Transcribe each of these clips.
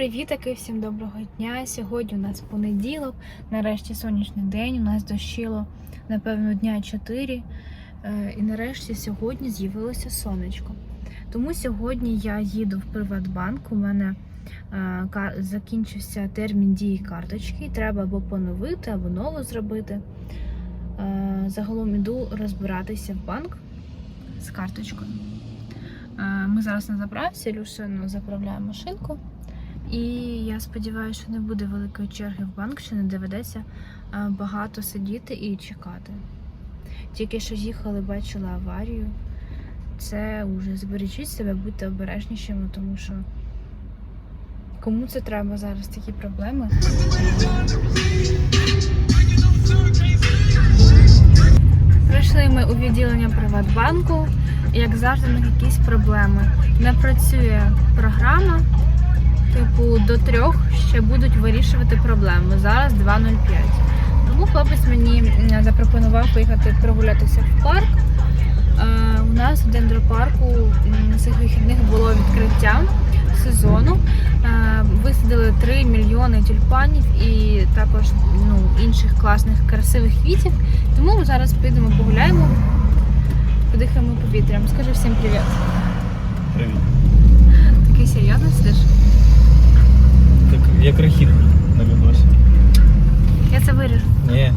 привітики, всім доброго дня. Сьогодні у нас понеділок, нарешті сонячний день. У нас дощило, напевно, дня 4. Е, І нарешті сьогодні з'явилося сонечко. Тому сьогодні я їду в Приватбанк. У мене е, закінчився термін дії карточки. Треба або поновити, або нову зробити. Е, Загалом іду розбиратися в банк з карточкою. Ми зараз на заправці, Люша ну, заправляє машинку. І я сподіваюся, що не буде великої черги в банк, що не доведеться е, багато сидіти і чекати. Тільки що їхали, бачила аварію. Це уже збережіть себе, будьте обережнішими, тому що кому це треба зараз такі проблеми. Прийшли ми у відділення Приватбанку. Як завжди, них якісь проблеми. Не працює програма. Типу, до трьох ще будуть вирішувати проблеми. Зараз 2.05. Тому хлопець мені запропонував поїхати прогулятися в парк. Е, у нас в дендропарку м, цих вихідних було відкриття сезону. Е, висадили 3 мільйони тюльпанів і також ну, інших класних красивих квітів. Тому ми зараз підемо погуляємо, подихаємо повітрям. Скажи всім привіт. Привіт. Такий серйозний сидиш? Так як на відосі. Я це виріжу. Ні.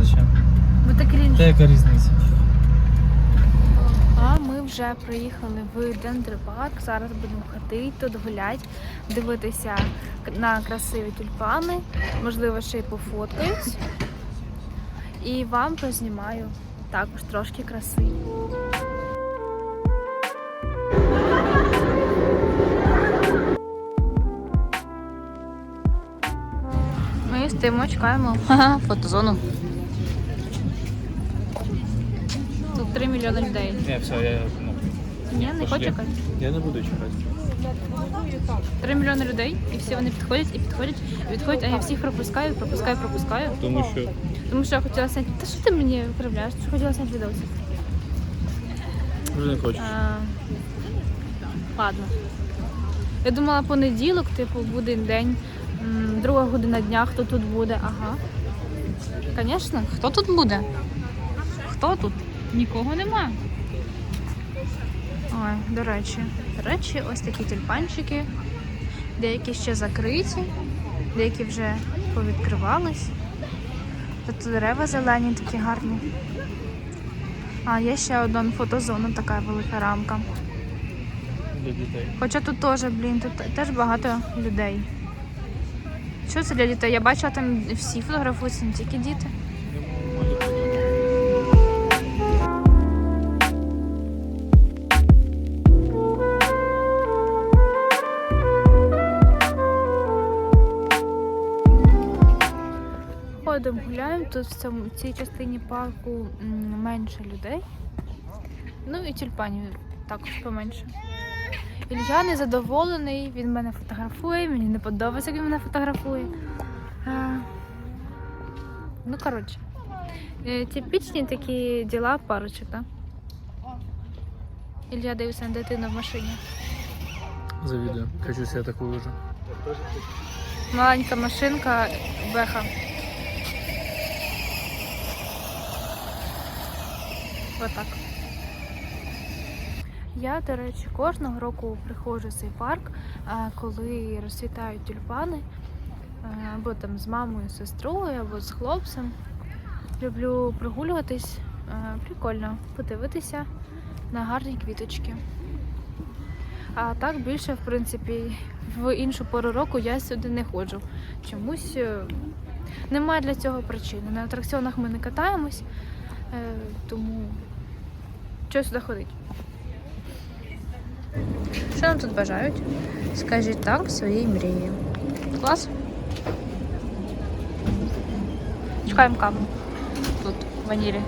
Зачем? Бо так крінж. Та яка різниця? А ми вже приїхали в Дендропарк. Зараз будемо ходити, тут гуляти, дивитися на красиві тюльпани, можливо, ще й пофоткаюсь. І вам познімаю також трошки краси. Стоїмо, чекаємо фотозону. Тут 3 мільйони людей. Ні, все, я ну, Ні, не Пошли. хочу чекати. я не буду чекати. 3 мільйони людей, і всі вони підходять і підходять, і підходять, а я всіх пропускаю, пропускаю, пропускаю. Тому що Тому що я хотіла зняти. Та що ти мені виправляєш? Що хотіла зняти відосик? вже не хочу. А, ладно. Я думала понеділок, типу, буде день, друга година дня, хто тут буде. Ага. Звісно, хто тут буде? Хто тут? Нікого нема. Ой, до речі. До речі, ось такі тюльпанчики. Деякі ще закриті, деякі вже повідкривались. Тут дерева зелені, такі гарні. А, є ще одна фотозона, така велика рамка. Для дітей. Хоча тут теж, блін, тут теж багато людей. Що це для дітей? Я бачила там всі фотографуються, не тільки діти. Ходимо, гуляємо. Тут в цьому в цій частині парку менше людей. Ну і тюльпанів також поменше. Ілья незадоволений, він мене фотографує, мені не подобається, як він мене фотографує. А, ну, коротше, е, типічні такі діла парочок, так? Ілья дивиться на дитину в машині. Завідую. Хочу себе таку вже. Маленька машинка, беха. Отак. Я, до речі, кожного року приходжу в цей парк, коли розцвітають тюльпани, або там з мамою, сестрою, або з хлопцем. Люблю прогулюватись. Прикольно подивитися на гарні квіточки. А так більше, в принципі, в іншу пору року я сюди не ходжу. Чомусь е, немає для цього причини. На атракціонах ми не катаємось, е, тому що сюди ходить. Що нам тут бажають? Скажіть так своїй мрії. Клас? Чекаємо каву. Тут, ванілі.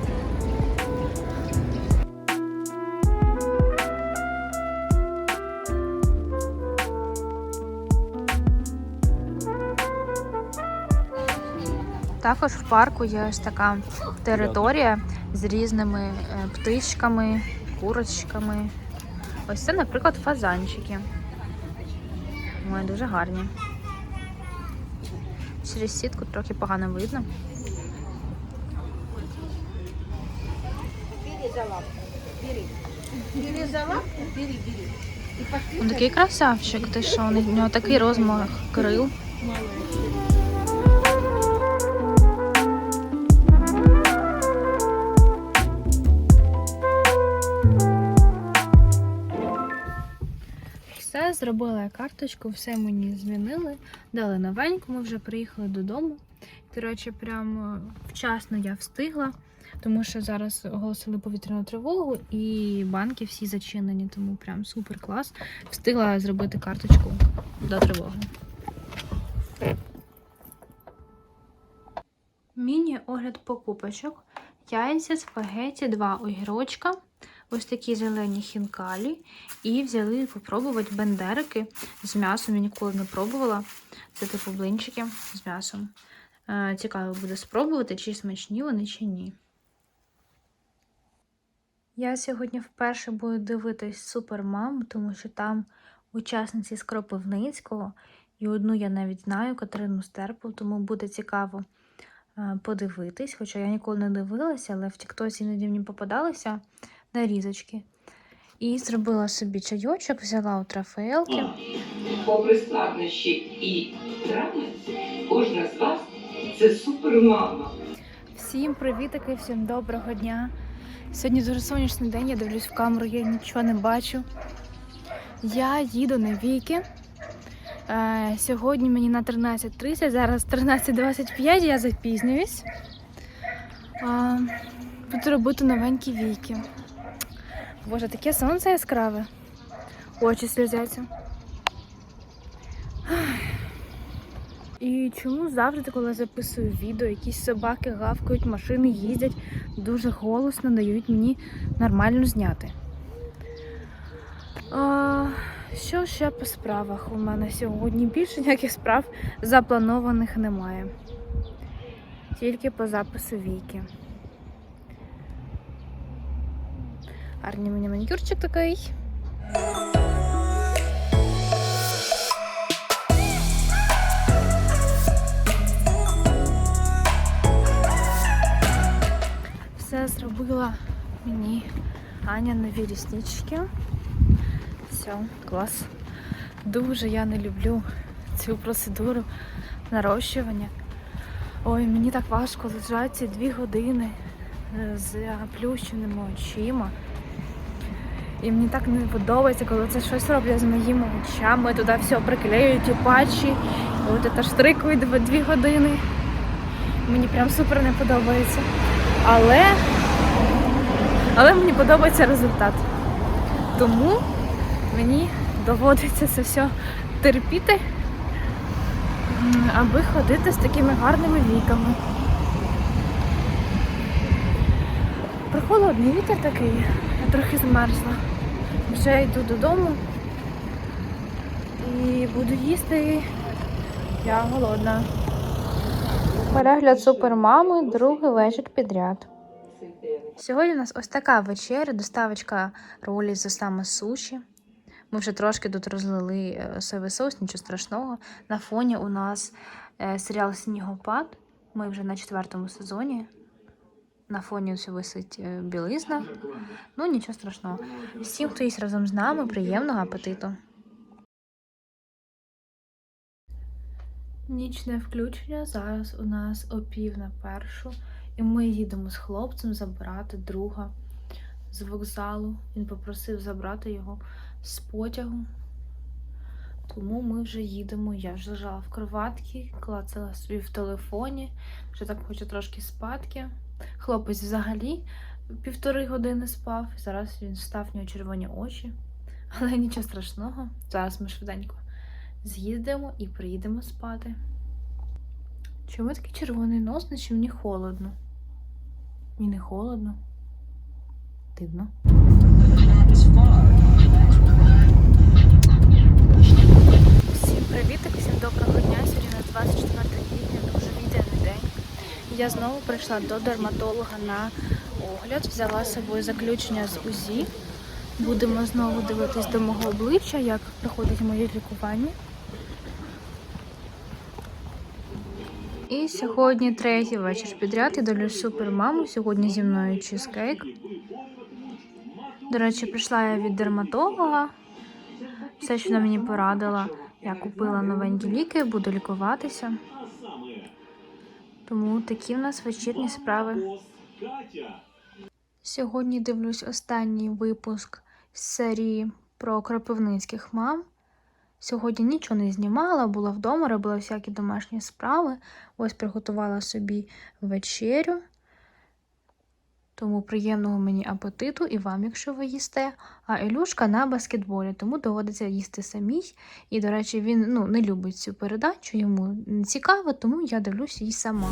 Також в парку є ось така територія з різними е, птичками, курочками. Ось це, наприклад, фазанчики. Ой, дуже гарні. Через сітку трохи погано видно. Бірі за лапку. Білі за лапку, біри, Він такий красавчик, ти що? У нього такий розмах крил. Зробила я карточку, все мені змінили, дали новеньку, ми вже приїхали додому. Коротше, прям е, вчасно я встигла, тому що зараз оголосили повітряну тривогу і банки всі зачинені, тому прям супер клас. Встигла зробити карточку до тривоги. Міні-огляд покупочок. Яйця, спагеті, два огірочка, ось такі зелені хінкалі. І взяли попробувати бендерики з м'ясом. Я ніколи не пробувала. Це типу блинчики з м'ясом. Е, Цікаво буде спробувати, чи смачні вони, чи ні. Я сьогодні вперше буду дивитись Супермам, тому що там учасниці з Кропивницького. І одну я навіть знаю, Катерину Стерпу, тому буде цікаво е, подивитись. Хоча я ніколи не дивилася, але в Тіктосі іноді мені попадалися нарізочки. І зробила собі чайочок, взяла у трафаелки. Попри складнощі і травми, кожна з вас це супермама. Всім привітики, всім доброго дня. Сьогодні дуже сонячний день, я дивлюсь в камеру, я нічого не бачу. Я їду на віки. Е, сьогодні мені на 13.30, зараз 13.25, я запізнююсь. Е, буду робити новенькі віки. Боже, таке сонце яскраве. Очі сльозяться. І чому завжди, коли записую відео, якісь собаки гавкають, машини їздять дуже голосно, дають мені нормально зняти. А, що ще по справах у мене сьогодні? Більше ніяких справ запланованих немає. Тільки по запису віки. Гарний мені манікюрчик такий. Все зробила мені Аня нові ріснички. Все, клас. Дуже я не люблю цю процедуру нарощування. Ой, мені так важко лежати дві години з заплющеними очима. І мені так не подобається, коли це щось роблять з моїми очами. Туди все приклеюють і патчі. От це штрикують дві години. Мені прям супер не подобається. Але, але мені подобається результат. Тому мені доводиться це все терпіти, аби ходити з такими гарними віками. Прохолодний вітер такий, трохи змерзла. Вже йду додому і буду їсти. Я голодна. Перегляд супермами другий вечір підряд. Сьогодні у нас ось така вечеря, доставочка ролі з саме суші. Ми вже трошки тут розлили е, соєвий соус, нічого страшного. На фоні у нас е, серіал Снігопад. Ми вже на четвертому сезоні. На фоні ось висить е, білизна. Ну, нічого страшного. Всім, хто їсть разом з нами, приємного апетиту. Нічне включення. Зараз у нас о пів на першу. І ми їдемо з хлопцем забирати друга з вокзалу. Він попросив забрати його з потягу. Тому ми вже їдемо. Я вже лежала в кроватці, клацала собі в телефоні, вже так хочу трошки спадки. Хлопець взагалі півтори години спав. Зараз він встав в нього червоні очі. Але нічого страшного. Зараз ми швиденько з'їздимо і приїдемо спати. Чому такий червоний нос, наче мені холодно? Мені холодно. Дивно. Привітик, всім доброго дня. Сьогодні 24 квітня, дуже вітряний день. Я знову прийшла до дерматолога на огляд, взяла з собою заключення з УЗІ. Будемо знову дивитись до мого обличчя, як проходить моє лікування. І сьогодні третій вечір підряд я долю супермаму. Сьогодні зі мною чизкейк. До речі, прийшла я від дерматолога. Все, що вона мені порадила я купила новенькі ліки, буду лікуватися. Тому такі в нас вечірні справи. Сьогодні дивлюсь останній випуск з серії про кропивницьких мам. Сьогодні нічого не знімала, була вдома, робила всякі домашні справи. Ось приготувала собі вечерю. Тому приємного мені апетиту і вам, якщо ви їсте. А Ілюшка на баскетболі, тому доводиться їсти самій. І, до речі, він ну, не любить цю передачу, йому не цікаво, тому я дивлюсь її сама.